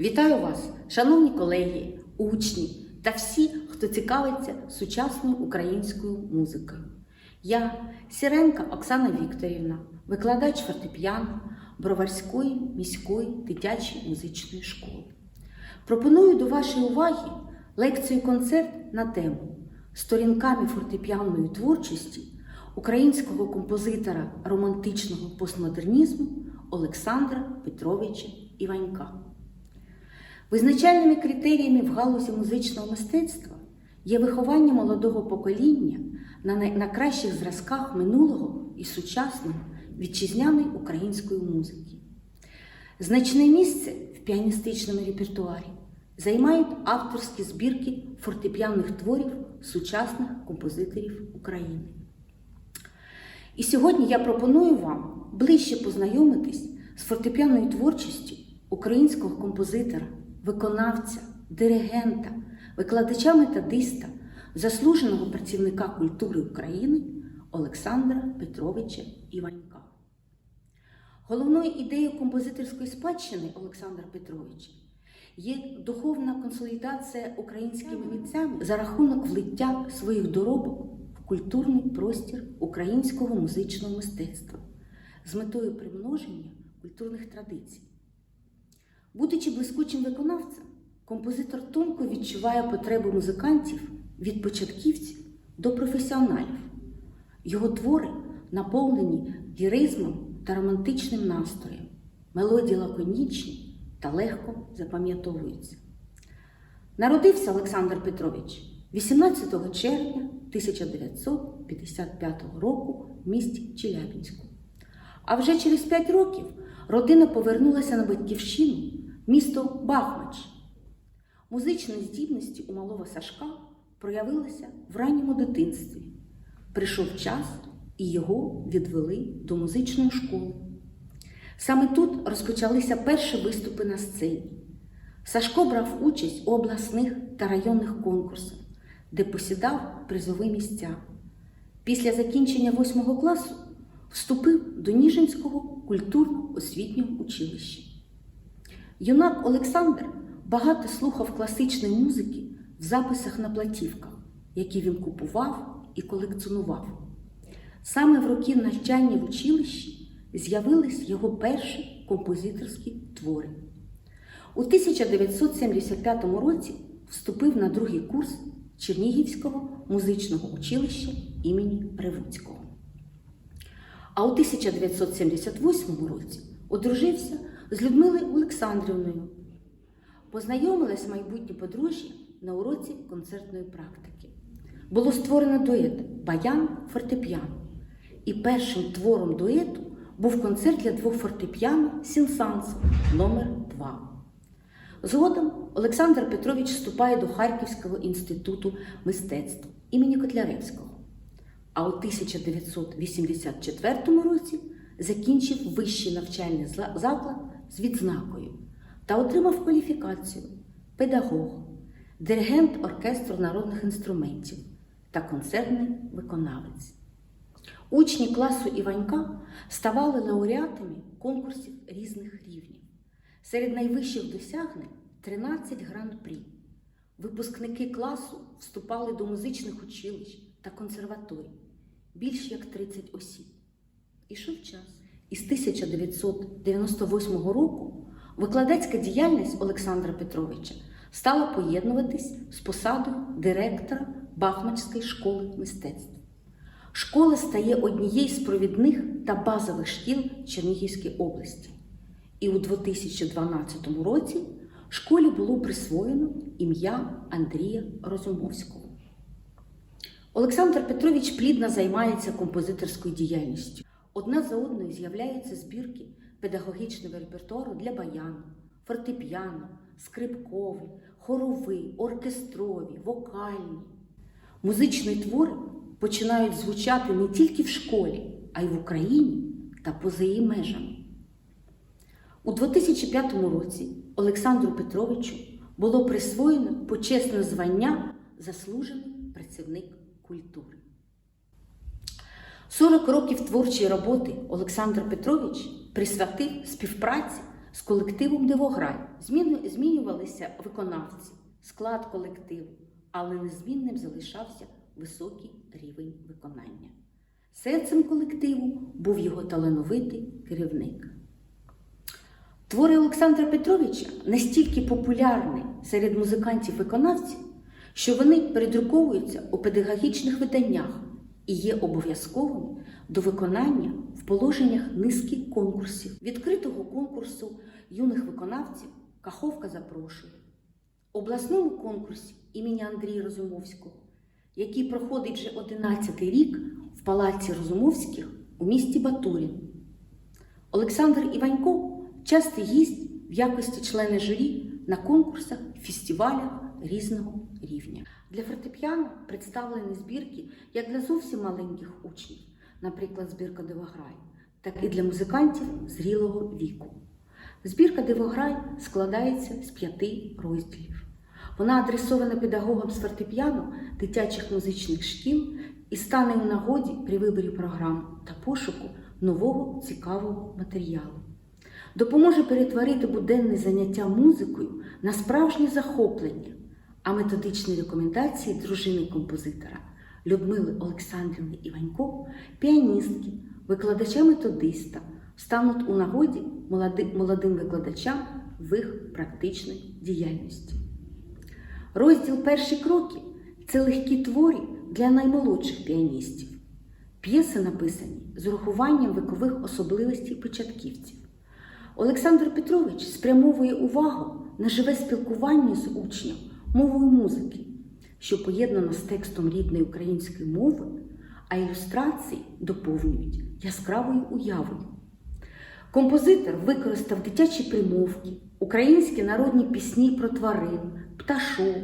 Вітаю вас, шановні колеги, учні та всі, хто цікавиться сучасною українською музикою. Я Сіренка Оксана Вікторівна, викладач фортепіано Броварської міської дитячої музичної школи. Пропоную до вашої уваги лекцію-концерт на тему Сторінками фортепіаної творчості українського композитора романтичного постмодернізму Олександра Петровича Іванька. Визначальними критеріями в галузі музичного мистецтва є виховання молодого покоління на на кращих зразках минулого і сучасного вітчизняної української музики. Значне місце в піаністичному репертуарі займають авторські збірки фортепіаних творів сучасних композиторів України. І сьогодні я пропоную вам ближче познайомитись з фортепіаною творчістю українського композитора, виконавця, диригента, викладача методиста, заслуженого працівника культури України Олександра Петровича Іванька. Головною ідеєю композиторської спадщини Олександра Петровича є духовна консолідація українськими митцями за рахунок влиття своїх доробок в культурний простір українського музичного мистецтва з метою примноження культурних традицій. Будучи блискучим виконавцем, композитор тонко відчуває потреби музикантів від початківців до професіоналів. Його твори наповнені ліризмом та романтичним настроєм, мелодії лаконічні та легко запам'ятовуються. Народився Олександр Петрович 18 червня 1955 року в місті Челябінську. А вже через 5 років родина повернулася на батьківщину місто Бахмач. Музичні здібності у малого Сашка проявилися в ранньому дитинстві. Прийшов час, і його відвели до музичної школи. Саме тут розпочалися перші виступи на сцені. Сашко брав участь у обласних та районних конкурсах, де посідав призові місця. Після закінчення восьмого класу вступив до Ніжинського культурно-освітнього училища. Юнак Олександр багато слухав класичної музики в записах на платівках, які він купував і колекціонував. Саме в роки навчання в училищі з'явились його перші композиторські твори. У 1975 році вступив на другий курс Чернігівського музичного училища імені Ревуцького. А у 1978 році одружився з Людмилою Олександрівною. Познайомилась майбутнє подружжя на уроці концертної практики. Було створено дует Баян фортепіано. І першим твором дуету був концерт для двох фортепіано Сінсанс номер 2 Згодом Олександр Петрович вступає до Харківського інституту мистецтв імені Котляревського. А у 1984 році закінчив вищий навчальний заклад з відзнакою та отримав кваліфікацію педагог, диригент оркестру народних інструментів та концертний виконавець. Учні класу Іванька ставали лауреатами конкурсів різних рівнів. Серед найвищих досягнень 13 гран-прі. Випускники класу вступали до музичних училищ та консерваторій, більш як 30 осіб. Ішов час. Із 1998 року викладацька діяльність Олександра Петровича стала поєднуватись з посадою директора Бахмачської школи мистецтв. Школа стає однією з провідних та базових шкіл Чернігівської області. І у 2012 році школі було присвоєно ім'я Андрія Розумовського. Олександр Петрович плідно займається композиторською діяльністю. Одна за одною з'являються збірки педагогічного репертуару для баяну, фортепіано, скрипкові, хорові, оркестрові, вокальні. Музичні твори починають звучати не тільки в школі, а й в Україні та поза її межами. У 2005 році Олександру Петровичу було присвоєно почесне звання заслужений працівник культури. 40 років творчої роботи Олександр Петрович присвятив співпраці з колективом Дивограй. Змінювалися виконавці, склад колективу, але незмінним залишався високий рівень виконання. Серцем колективу був його талановитий керівник. Твори Олександра Петровича настільки популярні серед музикантів-виконавців, що вони передруковуються у педагогічних виданнях і є обов'язковими до виконання в положеннях низки конкурсів. Відкритого конкурсу юних виконавців Каховка запрошує. Обласному конкурсі імені Андрія Розумовського, який проходить вже 11 рік в палаці Розумовських у місті Батурін. Олександр Іванько частий гість в якості члена журі на конкурсах, фестивалях різного рівня. Для фортепіано представлені збірки як для зовсім маленьких учнів, наприклад, збірка Дивограй, так і для музикантів зрілого віку. Збірка Дивограй складається з п'яти розділів. Вона адресована педагогам з фортепіано дитячих музичних шкіл і стане у нагоді при виборі програм та пошуку нового цікавого матеріалу. Допоможе перетворити буденне заняття музикою на справжнє захоплення, а методичні рекомендації дружини композитора Людмили Олександрівни Іванько, піаністки, викладача-методиста стануть у нагоді молодим викладачам в їх практичній діяльності. Розділ Перші кроки це легкі твори для наймолодших піаністів. П'єси написані з урахуванням вікових особливостей початківців. Олександр Петрович спрямовує увагу на живе спілкування з учнем мовою музики, що поєднано з текстом рідної української мови, а ілюстрації доповнюють яскравою уявою. Композитор використав дитячі примовки, українські народні пісні про тварин, пташок,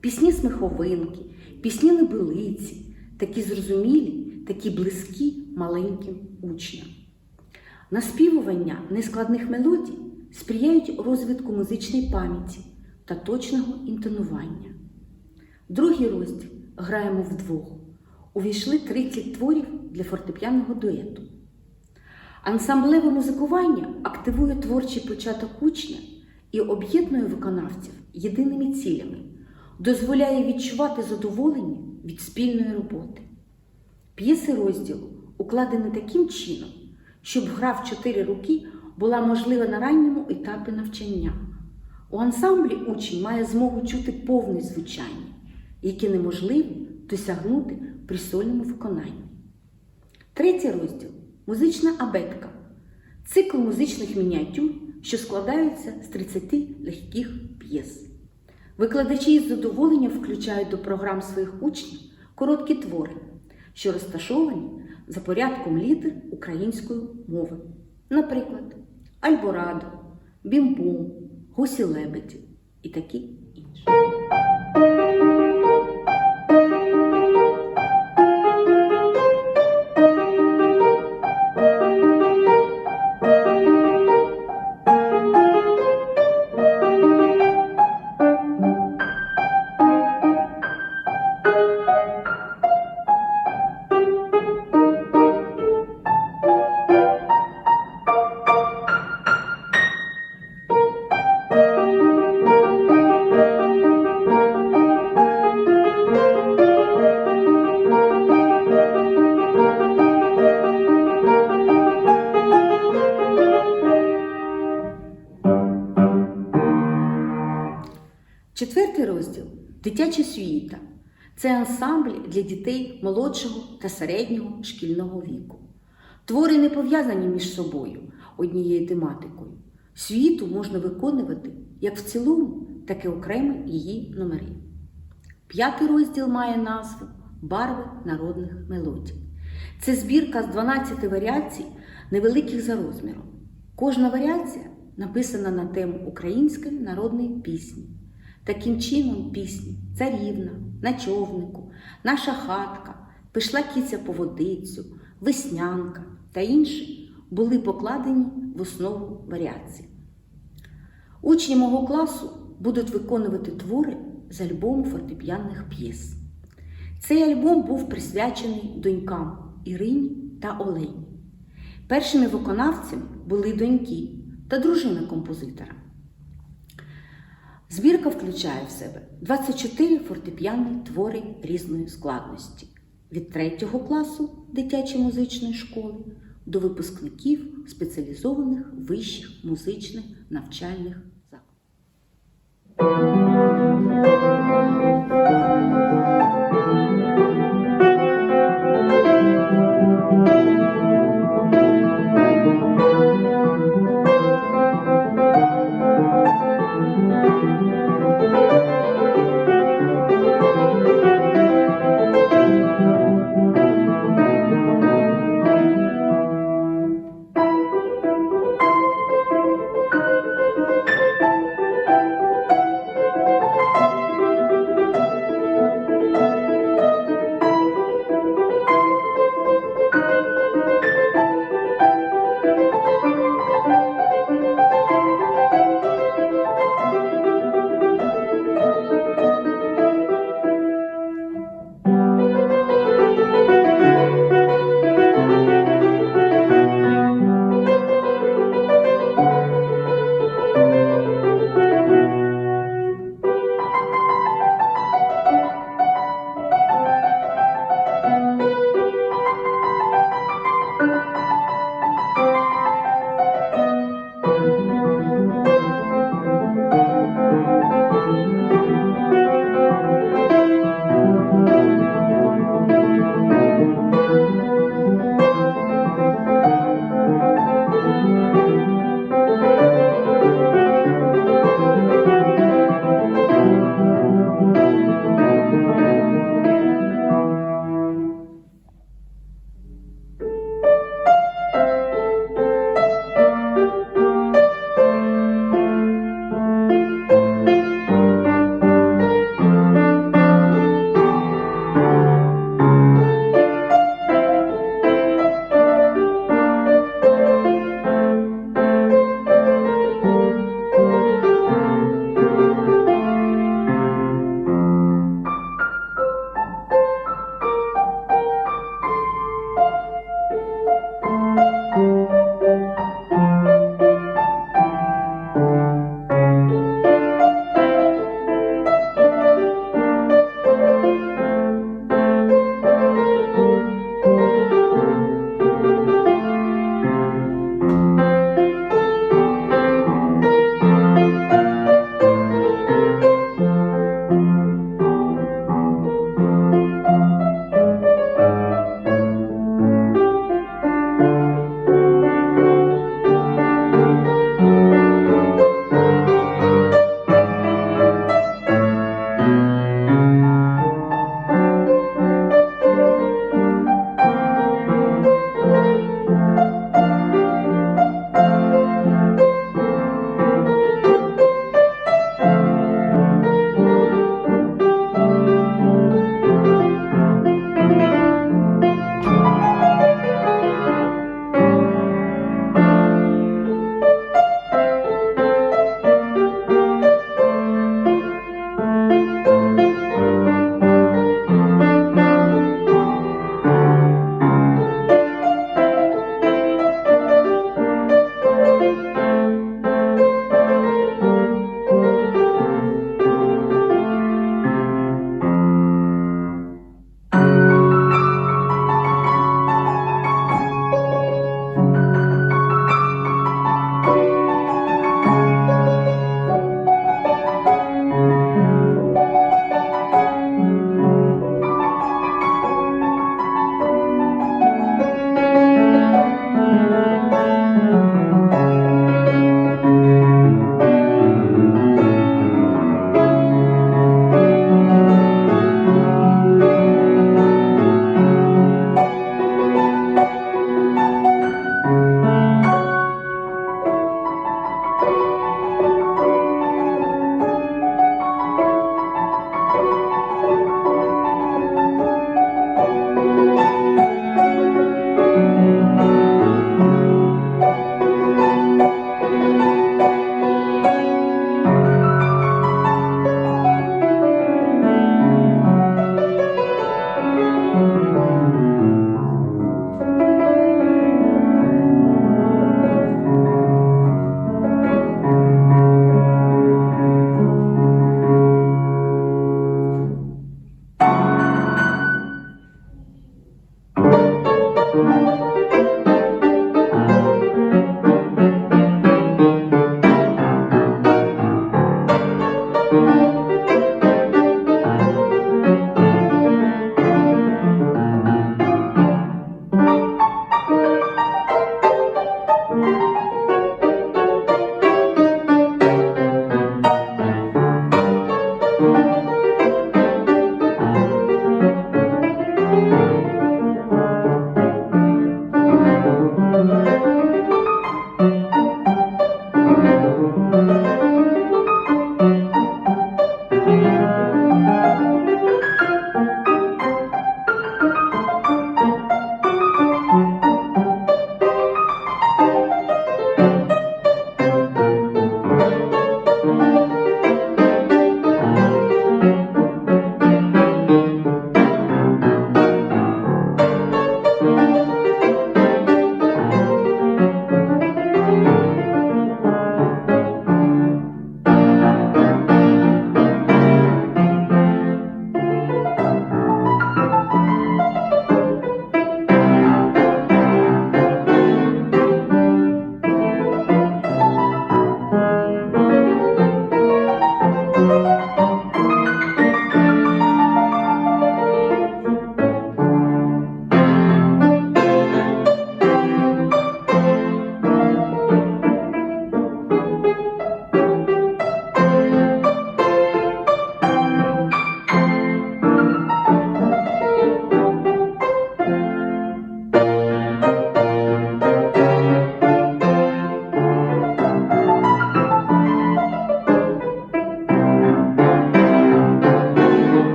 пісні сміховинки, пісні небилиці, такі зрозумілі, такі близькі маленьким учням. Наспівування нескладних мелодій сприяють розвитку музичної пам'яті та точного інтонування. Другий розділ граємо вдвох. Увійшли 30 творів для фортепіаного дуету. Ансамблеве музикування активує творчий початок учня і об'єднує виконавців єдиними цілями, дозволяє відчувати задоволення від спільної роботи. П'єси розділу укладені таким чином, щоб гра в чотири роки була можлива на ранньому етапі навчання. У ансамблі учень має змогу чути повне звучання, яке неможливо досягнути при сольному виконанні. Третій розділ музична абетка. Цикл музичних мініатюр, що складаються з 30 легких п'єс. Викладачі із задоволенням включають до програм своїх учнів короткі твори, що розташовані за порядком літер української мови. Наприклад, Альборадо, Бімбом, Гусі лебеді. І такі Це ансамбль для дітей молодшого та середнього шкільного віку. Твори не пов'язані між собою однією тематикою. Сюїту можна виконувати як в цілому, так і окремо її номери. П'ятий розділ має назву Барви народних мелодій. Це збірка з 12 варіацій, невеликих за розміром. Кожна варіація написана на тему української народної пісні. Таким чином, пісні Царівна, на човнику, Наша хатка, Пішла кіця по водицю, Веснянка та інші були покладені в основу варіації. Учні мого класу будуть виконувати твори з альбому фортепіанних п'єс. Цей альбом був присвячений донькам Ірині та Олені. Першими виконавцями були доньки та дружина композитора. Збірка включає в себе 24 фортепіані твори різної складності від 3 класу дитячої музичної школи до випускників спеціалізованих вищих музичних навчальних закладів.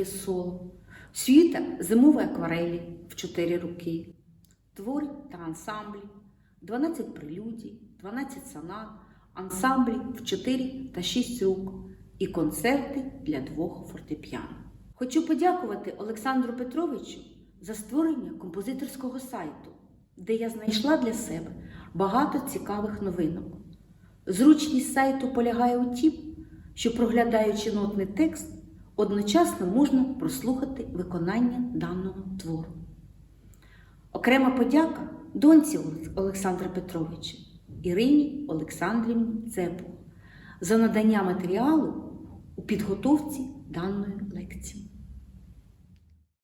14 п'єс соло, сюїта зимової акварелі в 4 роки, твори та ансамблі, 12 прелюдій, 12 сонат, ансамблі в 4 та 6 рук і концерти для двох фортепіано. Хочу подякувати Олександру Петровичу за створення композиторського сайту, де я знайшла для себе багато цікавих новинок. Зручність сайту полягає у тім, що проглядаючи нотний текст, одночасно можна прослухати виконання даного твору. Окрема подяка доньці Олександра Петровича Ірині Олександрівні Цепу за надання матеріалу у підготовці даної лекції.